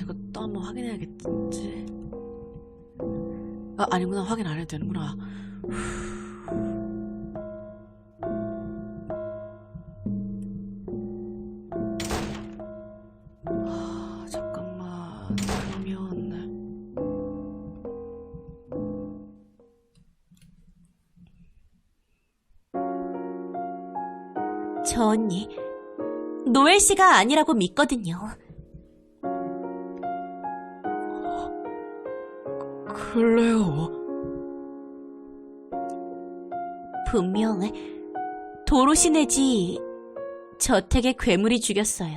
이거 또 한번 확인해야겠지. 아, 아니구나. 확인 안 해도 되는구나. 아, 잠깐만. 그러면 저 언니, 노엘 씨가 아니라고 믿거든요. 클레어. 분명 도로시 내지 저택의 괴물이 죽였어요.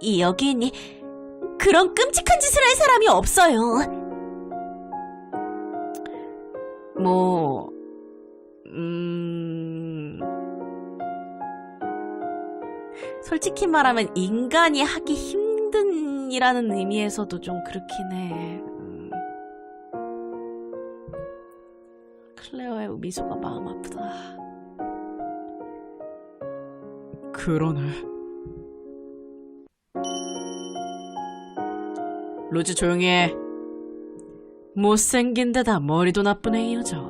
이 여긴 그런 끔찍한 짓을 할 사람이 없어요. 뭐, 음, 솔직히 말하면 인간이 하기 힘든 이라는 의미에서도 좀 그렇긴 해. 음. 클레어의 미소가 마음 아프다. 그러네. 로즈 조용히 해. 못생긴 데다 머리도 이 여자.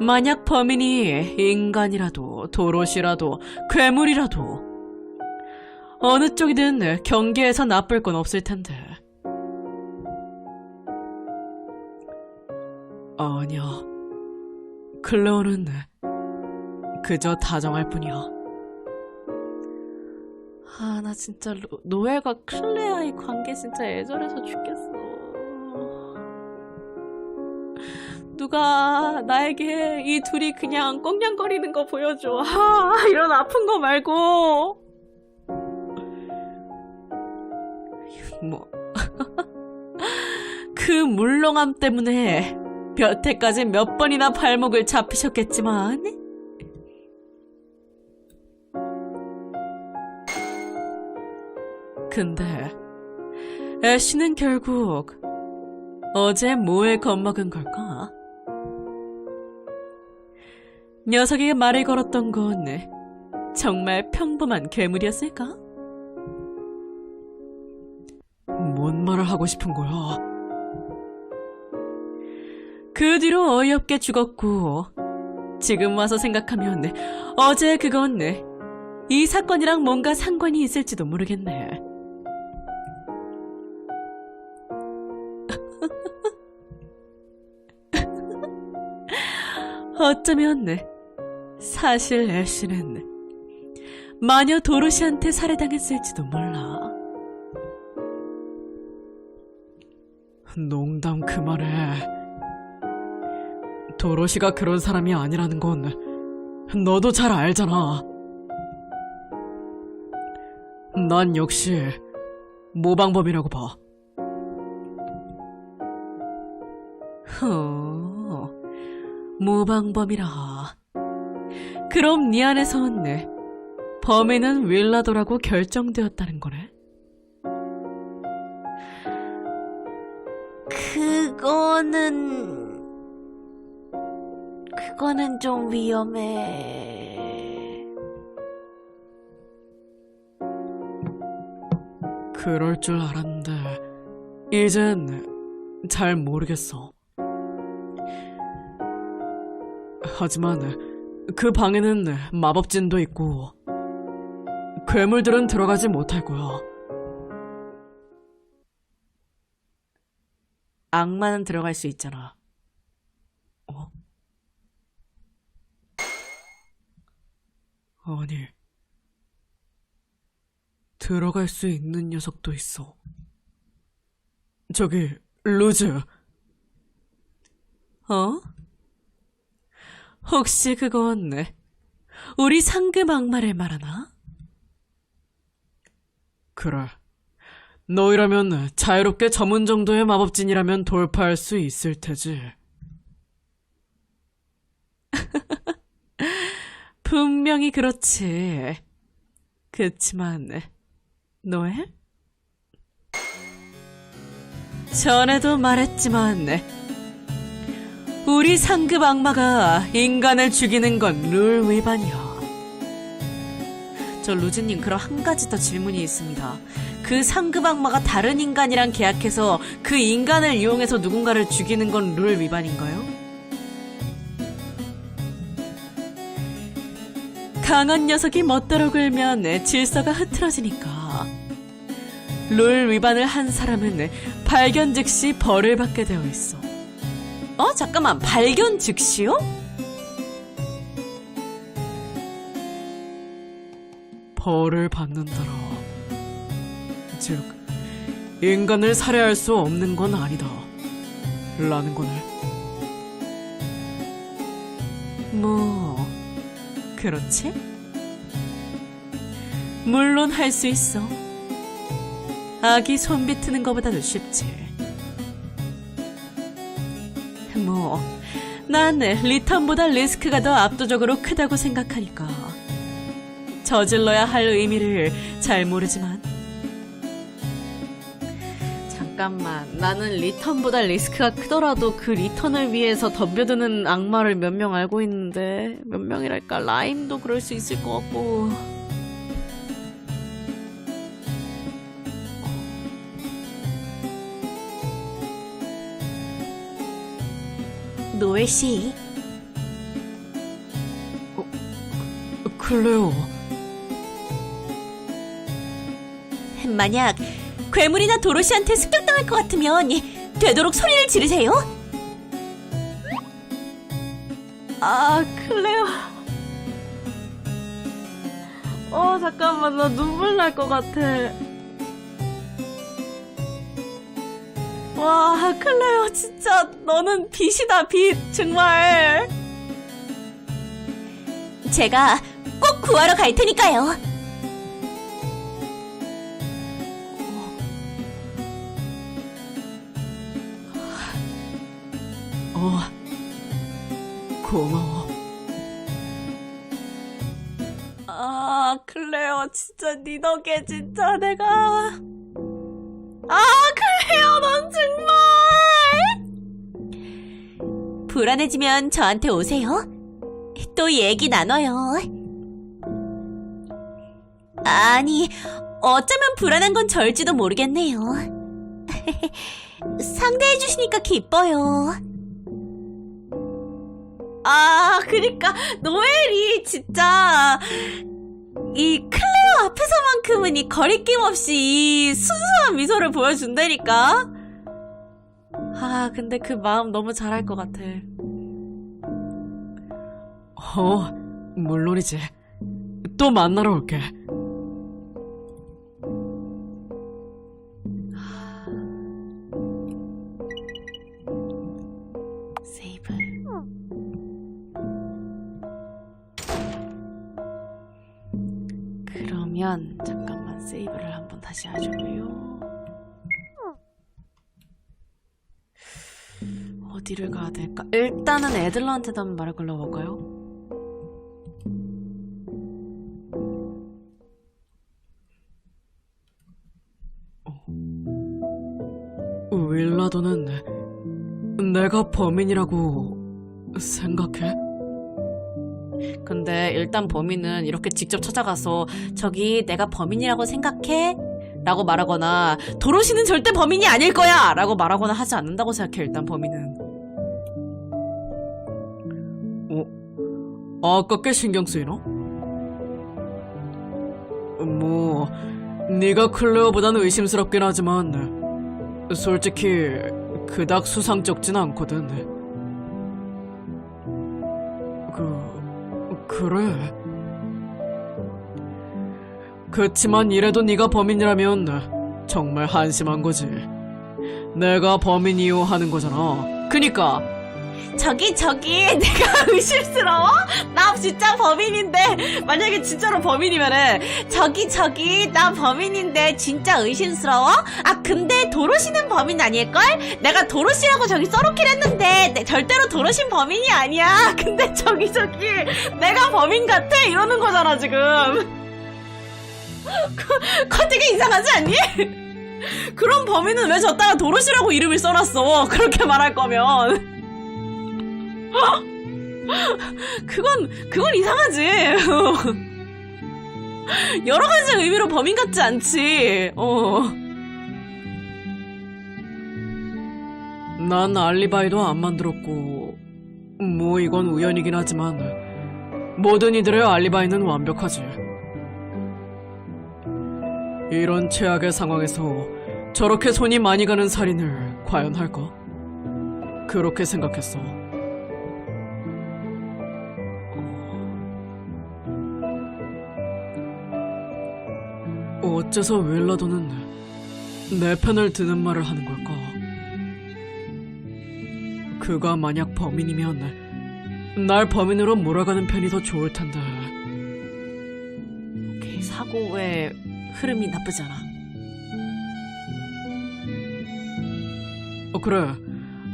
만약 범인이 인간이라도 도로시라도 괴물이라도 어느 쪽이든 경계에서 나쁠 건 없을 텐데. 아니야. 클레오는 그저 다정할 뿐이야. 아, 나 진짜 로- 노엘과 클레아의 관계 진짜 애절해서 죽겠어. 누가 나에게 이 둘이 그냥 꽁냥거리는 거 보여줘. 아, 이런 아픈 거 말고. 뭐. 그 물렁함 때문에 여태까지 몇 번이나 발목을 잡히셨겠지만, 근데 애쉬는 결국 어제 뭐에 겁먹은 걸까? 녀석이 말을 걸었던 건 정말 평범한 괴물이었을까? 말을 하고 싶은 거야? 그 뒤로 어이없게 죽었고 지금 와서 생각하면 어제 그건 이 사건이랑 뭔가 상관이 있을지도 모르겠네. 어쩌면 사실 애쉬는 마녀 도로시한테 살해당했을지도 몰라. 농담 그만해. 도로시가 그런 사람이 아니라는 건 너도 잘 알잖아. 난 역시 모방범이라고 봐. 허, 모방범이라. 그럼 네 안에선 범인은 윌라도라고 결정되었다는 거네? 그거는 그거는 좀 위험해. 그럴 줄 알았는데 이젠 잘 모르겠어. 하지만 그 방에는 마법진도 있고 괴물들은 들어가지 못할 거야. 악마는 들어갈 수 있잖아. 어? 아니. 들어갈 수 있는 녀석도 있어. 저기, 루즈. 어? 혹시 그건 우리 상금 악마를 말하나? 그래. 너희라면 자유롭게 저문 정도의 마법진이라면 돌파할 수 있을 테지. 분명히 그렇지. 그치만 노엘? 전에도 말했지만 우리 상급 악마가 인간을 죽이는 건 룰 위반이야. 저 루즈님 그럼 한 가지 더 질문이 있습니다. 그 상급 악마가 다른 인간이랑 계약해서 그 인간을 이용해서 누군가를 죽이는 건 룰 위반인가요? 강한 녀석이 멋대로 굴면 질서가 흐트러지니까. 룰 위반을 한 사람은 발견 즉시 벌을 받게 되어 있어. 어 잠깐만 발견 즉시요? 벌을 받는다라. 즉, 인간을 살해할 수 없는 건 아니다. 라는 거네. 뭐, 그렇지? 물론 할 수 있어. 아기 손 비트는 것보다도 쉽지. 뭐, 난 리턴보다 리스크가 더 압도적으로 크다고 생각하니까. 저질러야 할 의미를 잘 모르지만 잠깐만. 나는 리턴보다 리스크가 크더라도 그 리턴을 위해서 덤벼드는 악마를 몇 명 알고 있는데 몇 명이랄까? 라임도 그럴 수 있을 것 같고. 노엘 씨? 클레오 만약 괴물이나 도로시한테 습격당할 것 같으면 되도록 소리를 지르세요. 아, 클레오. 어, 잠깐만, 나 눈물 날 것 같아. 와, 클레오, 진짜, 너는 빛이다, 빛, 정말. 제가 꼭 구하러 갈 테니까요. 어 고마워 아, 클레어, 진짜 니 덕에 진짜 내가. 아, 클레어, 넌 정말! 불안해지면 저한테 오세요. 또 얘기 나눠요. 아니, 어쩌면 불안한 건 절지도 모르겠네요. 상대해주시니까 기뻐요. 아, 그니까, 노엘이 진짜, 이 클레어 앞에서만큼은 이 거리낌 없이 이 순수한 미소를 보여준다니까? 아, 근데 그 마음 너무 잘할 것 같아. 어 물론이지 또 만나러 올게 그러면 잠깐만 세이브를 한번 다시 해줘요. 어디를 가야 될까? 일단은 애들러한테도 한번 말을 걸러볼까요? 윌라도는 내가 범인이라고 생각해? 근데 일단 범인은 이렇게 직접 찾아가서 저기 내가 범인이라고 생각해? 라고 말하거나 도로시는 절대 범인이 아닐 거야! 라고 말하거나 하지 않는다고 생각해 일단 범인은 어? 아까 꽤 신경 쓰이나? 뭐 네가 클레어보다는 의심스럽긴 하지만 솔직히 그닥 수상쩍진 않거든 그... 그래. 그치만 이래도 네가 범인이라면 정말 한심한 거지. 내가 범인이요 하는 거잖아. 그니까 저기 저기 내가 의심스러워? 나 진짜 범인인데 만약에 진짜로 범인이면은 저기 저기 나 범인인데 진짜 의심스러워? 아 근데 도로시는 범인 아닐걸? 내가 도로시라고 저기 써놓긴 했는데 내- 절대로 도로신 범인이 아니야 근데 저기 저기 내가 범인 같아 이러는 거잖아 지금 그, 그거 되게 이상하지 않니? 그런 범인은 왜 저따가 도로시라고 이름을 써놨어 그렇게 말할 거면 그건 그건 이상하지. 여러 가지 의미로 범인 같지 않지. 어. 난 알리바이도 안 만들었고, 뭐 이건 우연이긴 하지만, 모든 이들의 알리바이는 완벽하지. 이런 최악의 상황에서 저렇게 손이 많이 가는 살인을 과연 할까? 그렇게 생각했어. 어째서 웰라도는 내 편을 드는 말을 하는 걸까? 그가 만약 범인이면 날 범인으로 몰아가는 편이 더 좋을 텐데. 오케이, 사고의 흐름이 나쁘지 않아. 어, 그래.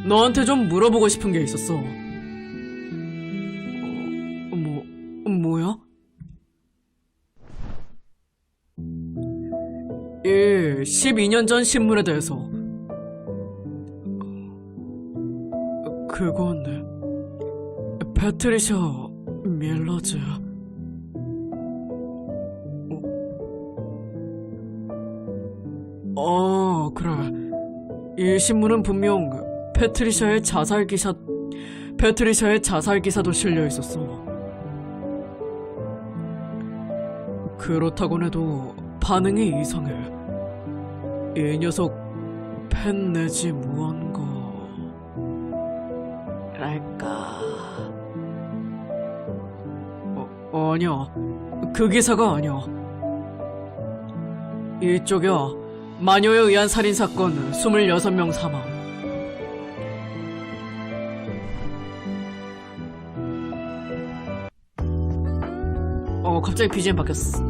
너한테 좀 물어보고 싶은 게 있었어. 12년 전 신문에 대해서. 그건 패트리샤 밀러즈. 어, 그래. 이 신문은 분명 패트리샤의 자살 기사 패트리샤의 자살 기사도 실려 있었어. 그렇다곤 해도 반응이 이상해. 이 녀석 팬 내지 무언가 랄까. 어, 아니야. 그 기사가 아니야. 이쪽이야. 마녀에 의한 살인 사건 26명 사망. 어, 갑자기 BGM 바뀌었어.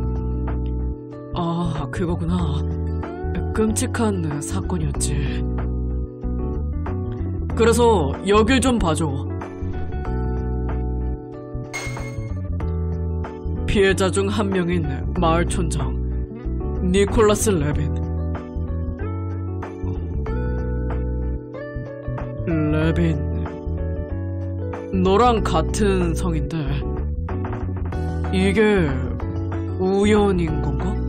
아, 그거구나. 끔찍한 사건이었지. 그래서 여길 좀 봐줘. 피해자 중 한 명인 마을 촌장 니콜라스 레빈. 레빈. 너랑 같은 성인데 이게 우연인 건가?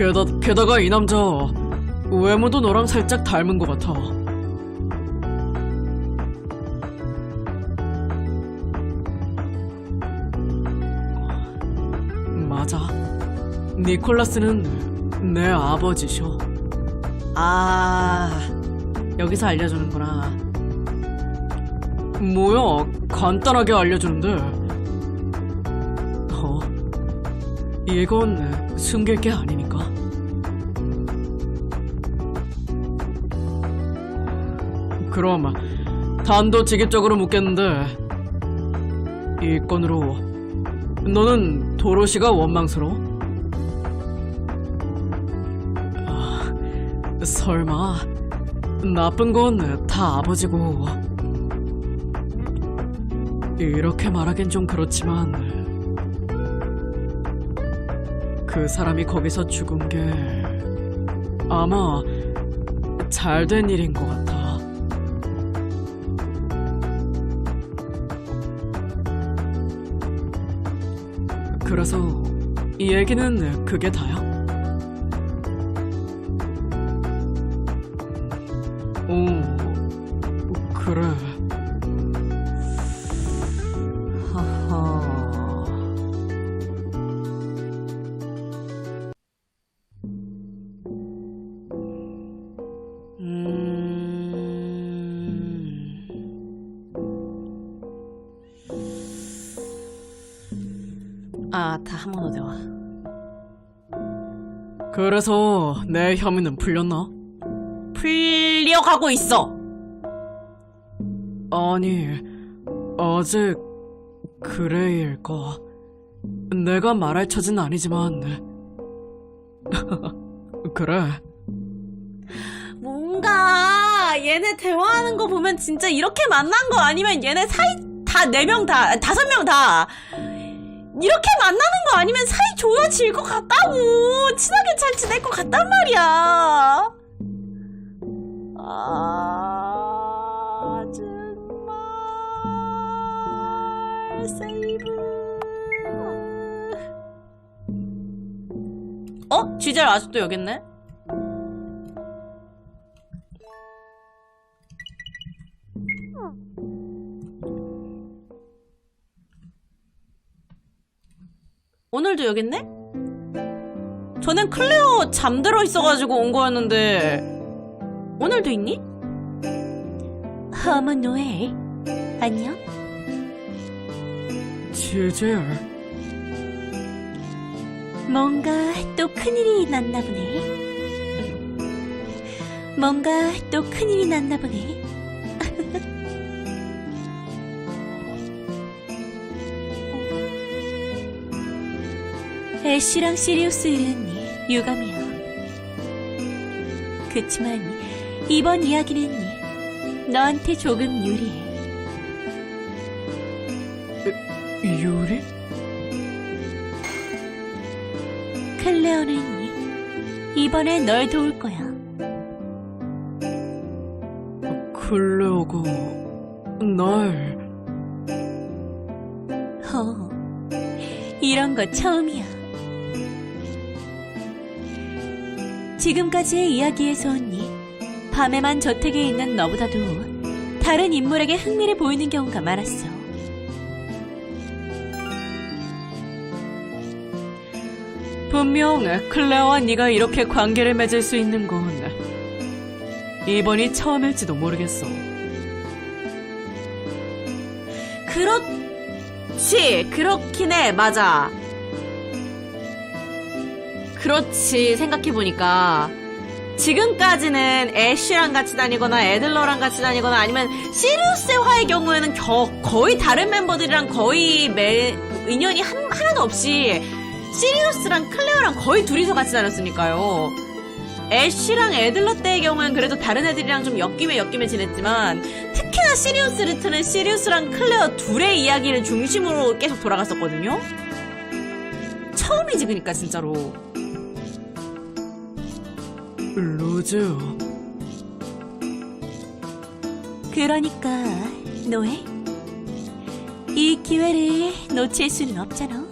게다, 게다가 이 남자 외모도 너랑 살짝 닮은 것 같아. 맞아. 니콜라스는 내 아버지셔. 아, 여기서 알려주는구나. 뭐야, 간단하게 알려주는데. 어, 이건 숨길 게 아니니까. 그럼, 단도직입적으로 묻겠는데, 이 건으로, 너는 도로시가 원망스러워? 아, 설마, 나쁜 건 다 아버지고, 이렇게 말하긴 좀 그렇지만 그 사람이 거기서 죽은 게 아마 잘 된 일인 것 같아. 그래서 이 얘기는 그게 다야. 오, 그래. 그래서 내 혐의는 풀렸나? 풀려가고 있어. 아니, 아직 그레이일까? 내가 말할 처진 아니지만 그래. 뭔가 얘네 대화하는 거 보면 진짜 이렇게 만난 거 아니면 얘네 사이 다 네 명 다 다섯 명 다 이렇게 만나는 거 아니면 사이 좋아질 것 같다고 친하게 잘 지낼 것 같단 말이야 아줌마 세이브 어? 지젤 아직도 여깄네? 오늘도 여기 있네? 저는 클레어 잠들어 있어가지고 온 거였는데 오늘도 있니? 어머 노엘 안녕? 지젤. 뭔가 또 큰일이 났나 보네. 뭔가 또 큰일이 났나 보네. 애쉬랑 시리우스 일은 유감이야. 그치만 이번 이야기는 너한테 조금 유리해. 유리? 클레어는 이번에 널 도울 거야. 클레어가 날 어, 이런 거 처음이야. 지금까지의 이야기에선 밤에만 저택에 있는 너보다도 다른 인물에게 흥미를 보이는 경우가 많았어. 분명 클레어와 네가 이렇게 관계를 맺을 수 있는 건 이번이 처음일지도 모르겠어. 그렇지, 그렇긴 해, 맞아. 그렇지, 생각해보니까. 지금까지는 애쉬랑 같이 다니거나 애들러랑 같이 다니거나 아니면 시리우스의 화의 경우에는 겨- 거의 다른 멤버들이랑 거의 매, 인연이 한, 하나도 없이 시리우스랑 클레어랑 거의 둘이서 같이 다녔으니까요. 애쉬랑 애들러 때의 경우엔 그래도 다른 애들이랑 좀 엮이며 엮이며 지냈지만 특히나 시리우스 리트는 시리우스랑 클레어 둘의 이야기를 중심으로 계속 돌아갔었거든요. 처음이지 그니까 진짜로. 로즈. 그러니까 노예 이 기회를 놓칠 수는 없잖아.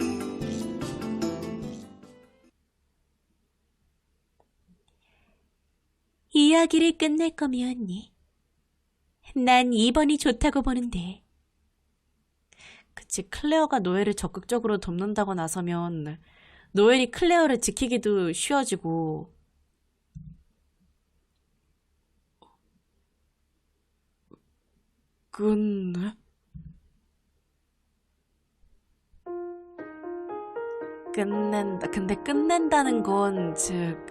이야기를 끝낼 거면 난 2번이 좋다고 보는데 그치, 클레어가 노엘을 적극적으로 돕는다고 나서면 노엘이 클레어를 지키기도 쉬워지고 끝내? 끝낸다. 근데 끝낸다는 건, 즉,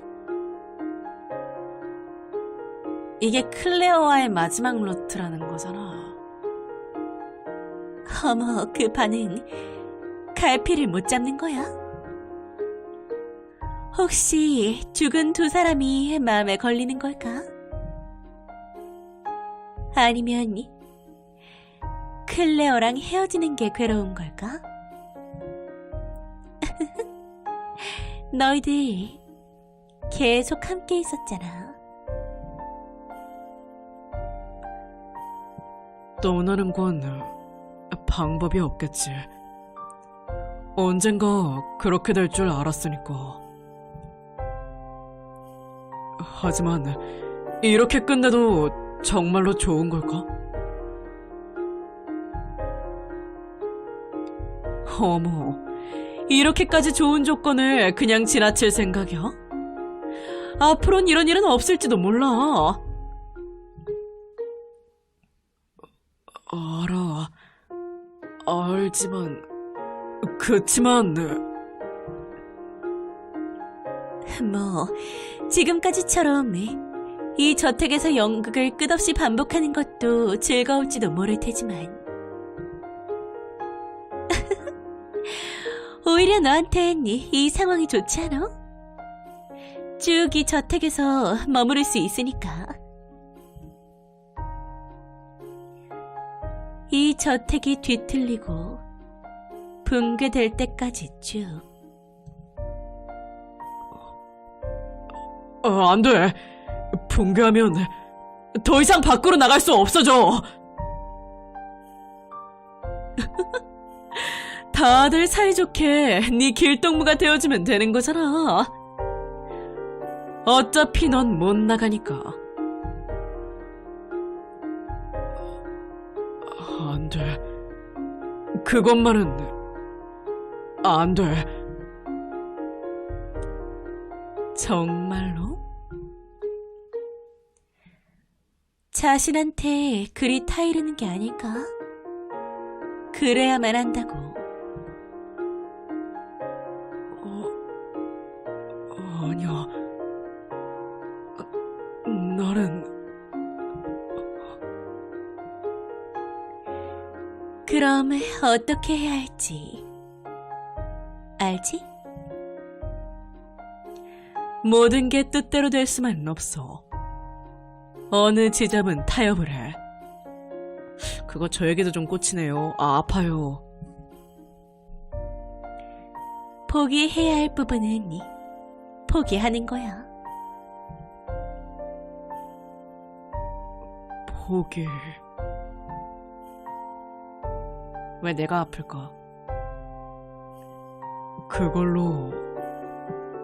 이게 클레어와의 마지막 루트라는 거잖아. 어머 그 반응 갈피를 못 잡는 거야? 혹시 죽은 두 사람이 마음에 걸리는 걸까? 아니면 클레어랑 헤어지는 게 괴로운 걸까? 너희들 계속 함께 있었잖아. 떠나는 건 방법이 없겠지. 언젠가 그렇게 될 줄 알았으니까. 하지만 이렇게 끝내도 정말로 좋은 걸까? 어머, 이렇게까지 좋은 조건을 그냥 지나칠 생각이야? 앞으론 이런 일은 없을지도 몰라. 알아. 알지만, 그치만, 뭐, 지금까지처럼 이 저택에서 연극을 끝없이 반복하는 것도 즐거울지도 모를 테지만. 오히려 너한텐 이 상황이 좋지 않아? 쭉 이 저택에서 머무를 수 있으니까. 이 저택이 뒤틀리고 붕괴될 때까지 쭉. 어, 안 돼. 붕괴하면 더 이상 밖으로 나갈 수 없어져. 다들 사이좋게 네 길동무가 되어주면 되는 거잖아. 어차피 넌 못 나가니까. 안 돼. 그것만은 안 돼. 정말로? 자신한테 그리 타이르는 게 아닐까? 그래야만 한다고. 어떻게 해야 할지 알지? 모든 게 뜻대로 될 수만은 없어. 어느 지점은 타협을 해. 그거 저에게도 좀 꽂히네요. 아, 아파요. 포기해야 할 부분은 포기하는 거야. 포기. 왜 내가 아플까? 그걸로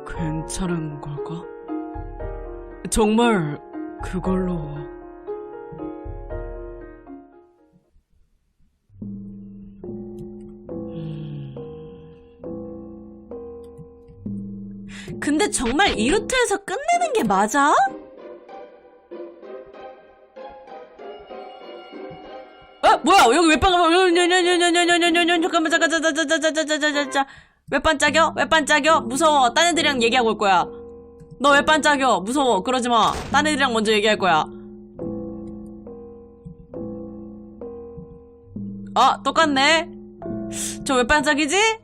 괜찮은 걸까? 정말 그걸로 근데 정말 이 루트에서 끝내는 게 맞아? 뭐야 여기 왜 빵? 잠깐만 잠깐 자자자자자자자자자 왜 반짝여? 왜 반짝여? 무서워. 딴 애들이랑 얘기하고 올 거야. 너왜 반짝여? 무서워. 그러지 마. 딴 애들이랑 먼저 얘기할 거야. 아 똑같네. 저왜 반짝이지?